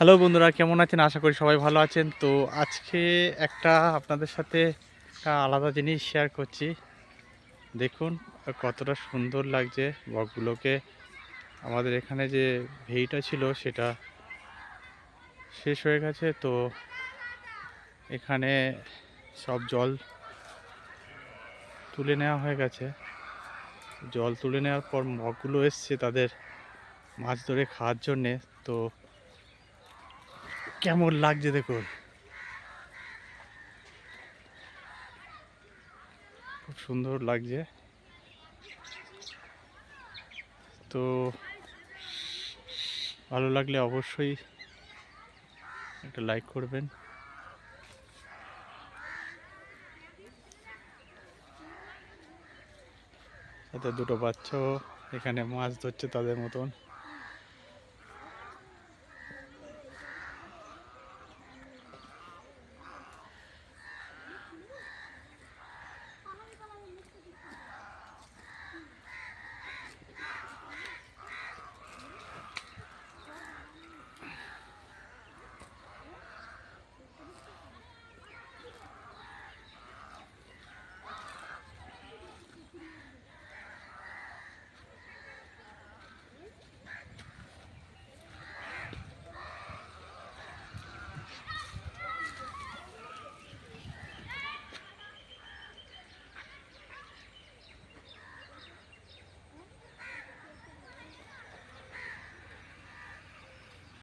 Hello বন্ধুরা, কেমন আছেন? আশা করি সবাই ভালো আছেন। তো আজকে একটা আপনাদের সাথে একটা আলাদা জিনিস শেয়ার করছি। দেখুন, কতটা সুন্দর লাগছে বকগুলোকে আমাদের এখানে যে ভেইটা ছিল সেটা শেষ হয়ে গেছে। তো এখানে সব জল তুলে নেওয়া হয়ে গেছে। জল তুলে নেওয়ার পর মগগুলো এসছে তাদের মাছ ধরে খাওয়ার জন্যে। তো কেমন লাগছে দেখুন। খুব সুন্দর লাগছে। তো ভালো লাগলে অবশ্যই একটা লাইক করবেন। সাথে দুটো বাচ্চাও এখানে মাছ ধরছে তাদের মতন।